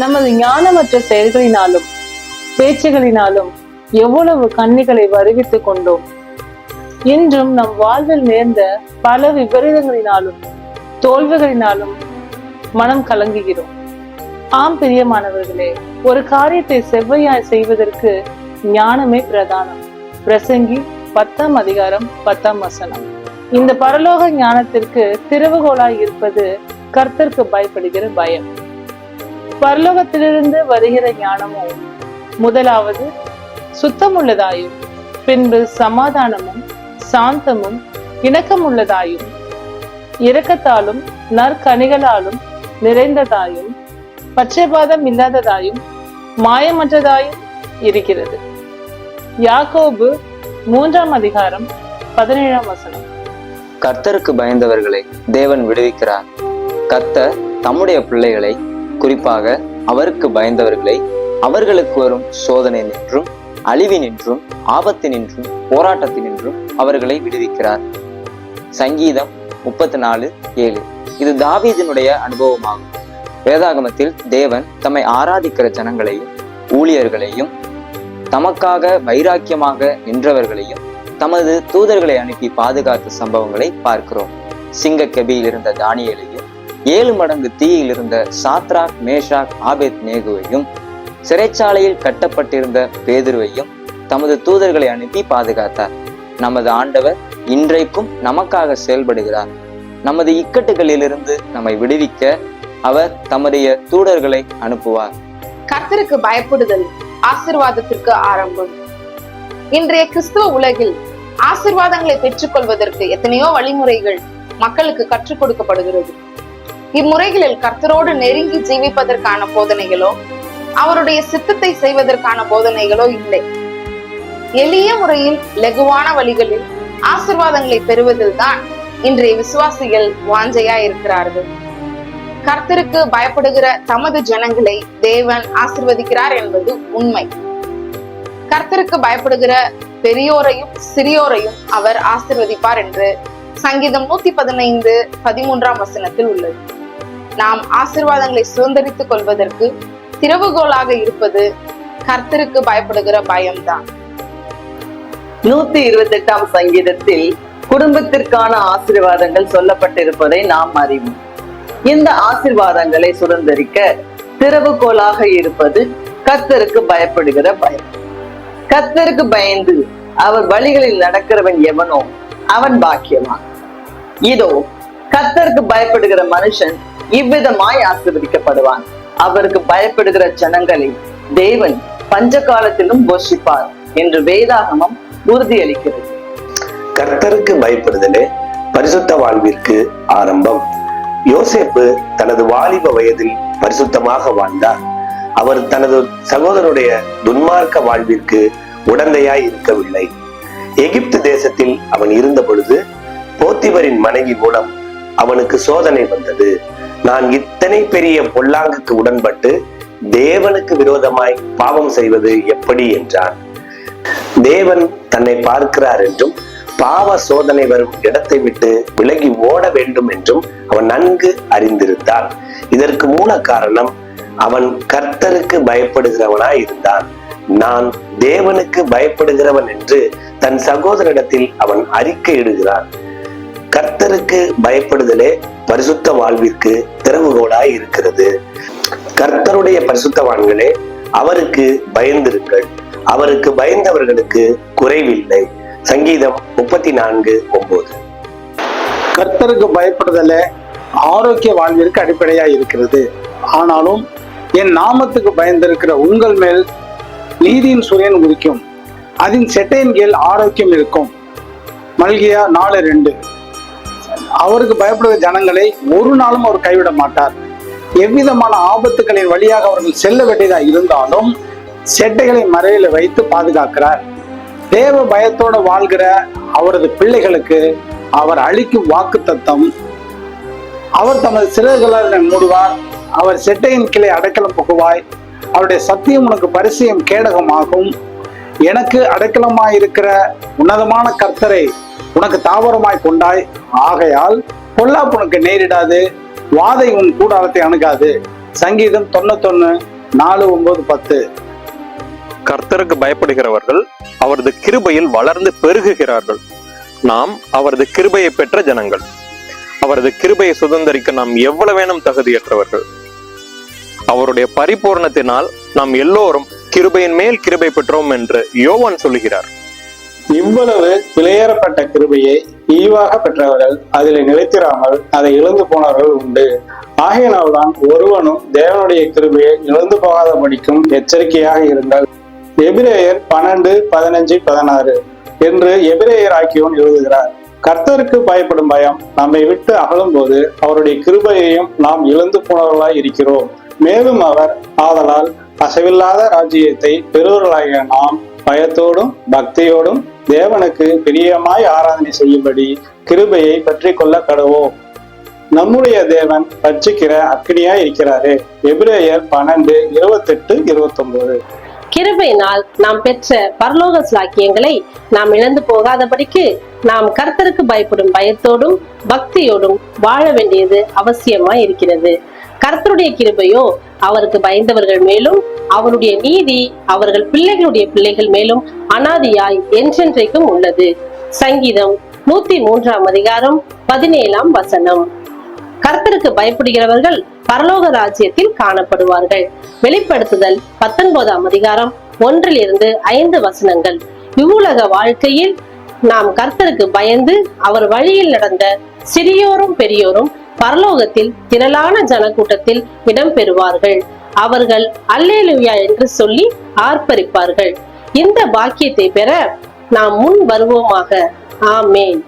நமது ஞானமற்ற செயல்களினாலும் பேச்சுகளினாலும் எவ்வளவு கண்ணிகளை வருவித்துக் கொண்டோம். இன்றும் நம் வாழ்வில் நேர்ந்த பல விபரீதங்களினாலும் தோல்விகளினாலும் மனம் கலங்குகிறோம். ஆம் பிரியமானவர்களே ஒரு காரியத்தை செவ்வையாய் செய்வதற்கு ஞானமே பிரதானம். பிரசங்கி பத்தாம் அதிகாரம் பத்தாம் வசனம். இந்த பரலோக ஞானத்திற்கு திறவுகோலாய் இருப்பது கர்த்தருக்கு பயப்படுகிற பயம். பரலோகத்திலிருந்து வருகிற ஞானமோ முதலாவது சுத்தமுள்ளதாயும் பின்பு சமாதானமும் சாந்தமும் இணக்கமுள்ளதாயும் இரக்கத்தாலும் நற்கனிகளாலும் நிறைந்ததாயும் பச்சைபாதம் இல்லாததாயும் மாயமற்றதாயும் இருக்கிறது. யாக்கோபு மூன்றாம் அதிகாரம் பதினேழாம் வசனம். கர்த்தருக்கு பயந்தவர்களை தேவன் விடுவிக்கிறார். கர்த்தர் தம்முடைய பிள்ளைகளை குறிப்பாக அவருக்கு பயந்தவர்களை அவர்களுக்கு வரும் சோதனை நின்றும் அழிவினின்றும் ஆபத்தினின்றும் போராட்டத்தினின்றும் அவர்களை விடுவிக்கிறார். சங்கீதம் முப்பத்தி நாலு ஏழு. இது தாவீதினுடைய அனுபவமாகும். வேதாகமத்தில் தேவன் தம்மை ஆராதிக்கிற ஜனங்களையும் ஊழியர்களையும் தமக்காக வைராக்கியமாக நின்றவர்களையும் தமது தூதர்களை அனுப்பி பாதுகாத்த சம்பவங்களை பார்க்கிறோம். சிங்க கபியில் இருந்த தானியலையும் ஏழு மடங்கு தீயில் இருந்த சாத்ராக் மேஷாக் ஆபேத் நேகுவையும் சிறைச்சாலையில் கட்டப்பட்டிருந்த பேதுருவையும் தமது தூதர்களை அனுப்பி பாதுகாத்தார். நமது ஆண்டவர் இன்றைக்கும் நமக்காக செயல்படுகிறார். நமது இக்கட்டுகளிலிருந்து நம்மை விடுவிக்க அவர் தம்முடைய தூடர்களை அனுப்புவார். கர்த்தருக்கு பயப்படுதல் ஆசிர்வாதத்திற்கு ஆரம்பம். இன்றைய கிறிஸ்துவ உலகில் ஆசிர்வாதங்களை பெற்றுக்கொள்வதற்கு எத்தனையோ வழிமுறைகள் மக்களுக்கு கற்றுக் கொடுக்கப்படுகிறது. இம்முறைகளில் கர்த்தரோடு நெருங்கி ஜீவிப்பதற்கான போதனைகளோ அவருடைய சித்தத்தை செய்வதற்கான போதனைகளோ இல்லை. எளிய முறையில் லகுவான வழிகளில் ஆசிர்வாதங்களை பெறுவதில் தான் இன்றைய விசுவாசிகள் வாஞ்சையா இருக்கிறார்கள் கர்த்தருக்கு பயப்படுகிற தமது ஜனங்களை தேவன் ஆசிர்வதிக்கிறார் என்பது உண்மை. கர்த்தருக்கு பயப்படுகிற பெரியோரையும் சிறியோரையும் அவர் ஆசிர்வதிப்பார் என்று சங்கீதம் நூத்தி பதினைந்து பதிமூன்றாம் வசனத்தில் உள்ளது. நாம் ஆசிர்வாதங்களை சுதந்திரித்துக் கொள்வதற்கு திறவுகோலாக இருப்பது கர்த்தருக்கு பயப்படுகிற பயம்தான். நூத்தி இருபத்தி எட்டாம் சங்கீதத்தில் குடும்பத்திற்கான ஆசிர்வாதங்கள் சொல்லப்பட்டிருப்பதை நாம் அறிவோம். இந்த ஆசிர்வாதங்களை சுதந்திரிக்க திறவுகோலாக இருப்பது கர்த்தருக்கு பயப்படுகிற பயம். கர்த்தருக்கு பயந்து அவர் வழிகளில் நடக்கிறவன் எவனோ அவன் பாக்கியவான். இதோ கர்த்தருக்கு பயப்படுகிற மனுஷன் இவ்விதமாய் ஆசிர்வதிக்கப்படுவான். அவருக்கு பயப்படுகிற ஜனங்களை தேவன் பஞ்ச காலத்திலும் போஷிப்பார் என்று வேதாகமம் உறுதியளிக்கிறது. கர்த்தருக்கு பயப்படுதலே பரிசுத்த வாழ்விற்கு ஆரம்பம். யோசேப்பு தனது வாலிப வயதில் பரிசுத்தமாக வாழ்ந்தார். அவர் தனது சகோதரனுடைய துன்மார்க்க வாழ்விற்கு உடந்தையாய் இருக்கவில்லை. எகிப்து தேசத்தில் அவன் இருந்த பொழுது போத்திபரின் மனைவி மூலம் அவனுக்கு சோதனை வந்தது. நான் இத்தனை பெரிய பொல்லாங்குக்கு உடன்பட்டு தேவனுக்கு விரோதமாய் பாவம் செய்வது எப்படி என்றான் தேவன் தன்னை பார்க்கிறார் என்றும் பாவ சோதனை வரும் இடத்தை விட்டு விலகி ஓட வேண்டும் என்றும் அவன் நன்கு அறிந்திருந்தான். இதற்கு மூல காரணம் அவன் கர்த்தருக்கு பயப்படுகிறவனாய் இருந்தான். நான் தேவனுக்கு பயப்படுகிறவன் என்று தன் சகோதரிடத்தில் அவன் அறிக்கையிடுகிறான் கர்த்தருக்கு பயப்படுதலே பரிசுத்த வாழ்விற்கு திறவுகோலாய் இருக்கிறது. கர்த்தருடைய பரிசுத்தவான்களே அவருக்கு பயந்திருங்கள். அவருக்கு பயந்தவர்களுக்கு குறைவில்லை. சங்கீதம் முப்பத்தி நான்கு ஒன்பது கர்த்தருக்கு பயப்படுதல ஆரோக்கிய வாழ்விற்கு அடிப்படையா இருக்கிறது. ஆனாலும் என் நாமத்துக்கு பயந்திருக்கிற உங்கள் மேல் நீதியின் சுரியன் உதிக்கும். அதன் செட்டையின் கீழ் ஆரோக்கியம் இருக்கும். மல்கியா நாலு ரெண்டு. அவருக்கு பயப்படுகிற ஜனங்களை ஒரு நாளும் அவர் கைவிட மாட்டார். எவ்விதமான ஆபத்துகளின் வழியாக அவர்கள் செல்ல வேண்டியதா இருந்தாலும் செட்டைகளை மறையில வைத்து பாதுகாக்கிறார். தேவ பயத்தோட வாழ்கிற அவரது பிள்ளைகளுக்கு அவர் அளிக்கும் வாக்கு தத்தம் அவர் தமது சிறகுகளால் மூடுவார். அவர் செட்டையின் கிளை அடைக்கலம் புகுவாய். அவருடைய சத்தியம் உனக்கு பரிசயம் கேடகமாகும். எனக்கு அடைக்கலமாயிருக்கிற உன்னதமான கர்த்தரை உனக்கு தாவரமாய் கொண்டாய். ஆகையால் பொல்லாப்பு உனக்கு நேரிடாது. வாதை உன் கூடாரத்தை அணுகாது. சங்கீதம் தொண்ணூத்தொன்னு நாலு ஒன்பது பத்து. கர்த்தருக்கு பயப்படுகிறவர்கள் அவரது கிருபையில் வளர்ந்து பெருகுகிறார்கள். நாம் அவரது கிருபையை பெற்ற ஜனங்கள். அவரது கிருபையை சுதந்திரிக்க நாம் எவ்வளவேனும் தகுதியற்றவர்கள். அவருடைய பரிபூரணத்தினால் நாம் எல்லோரும் கிருபையின் மேல் கிருபை பெற்றோம் என்று யோவான் சொல்லுகிறார். இவ்வளவு விலையேறப்பட்ட கிருபையை ஈவாக பெற்றவர்கள் அதில் நிலைத்திராமல் அதை இழந்து போனவர்கள் உண்டு. ஆகையினால்தான் ஒருவனும் தேவனுடைய கிருபையை இழந்து போகாத படிக்கும் எச்சரிக்கையாக இருங்கள். எபிரேயர் பன்னெண்டு பதினஞ்சு பதினாறு என்று எபிரேயர் ஆக்கியோன் எழுதுகிறார். கர்த்தருக்கு பயப்படும் பயம் நம்மை விட்டு அகலும் போது அவருடைய கிருபையையும் நாம் இழந்து போனவர்களாய் இருக்கிறோம். மேலும் அவர் ஆதலால் அசைவில்லாத ராஜ்யத்தை பெறுவர்களாகிய நாம் பயத்தோடும் பக்தியோடும் தேவனுக்கு பிரியமாய் ஆராதனை செய்யும்படி கிருபையை பற்றி கொள்ள கடவோம் நம்முடைய தேவன் பட்சிக்கிற அக்னியா இருக்கிறாரு. எபிரேயர் பன்னெண்டு இருபத்தெட்டு இருபத்தொன்பது கிருபையினால் நாம் பெற்ற பரலோக சாக்கியங்களை நாம் இழந்து போகாதபடிக்கு நாம் கர்த்தருக்கு பயப்படும் பயத்தோடும் பக்தியோடும் வாழ வேண்டியது அவசியமாய் இருக்கிறது. கர்த்தருடைய கிருபையோ அவருக்கு பயந்தவர்கள் மேலும் அவருடைய நீதி அவர்கள் பிள்ளைகளுடைய பிள்ளைகள் மேலும் அனாதியாய் என்றென்றைக்கும் உள்ளது. சங்கீதம் நூத்தி மூன்றாம் அதிகாரம் பதினேழாம் வசனம். கர்த்தருக்கு பயப்படுகிறவர்கள் பரலோக ராஜ்யத்தில் காணப்படுவார்கள். வெளிப்படுத்துதல் பத்தொன்பதாம் அதிகாரம் ஒன்றில் இருந்து ஐந்து வசனங்கள். இவ்வுலக வாழ்க்கையில் நாம் கர்த்தருக்கு பயந்து அவர் வழியில் நடந்த சிறியோரும் பெரியோரும் பரலோகத்தில் திரளான ஜனக்கூட்டத்தில் இடம் பெறுவார்கள். அவர்கள் அல்லேலுயா என்று சொல்லி ஆர்ப்பரிப்பார்கள். இந்த பாக்கியத்தை பெற நாம் முன் வருவோமாக. ஆமேன்.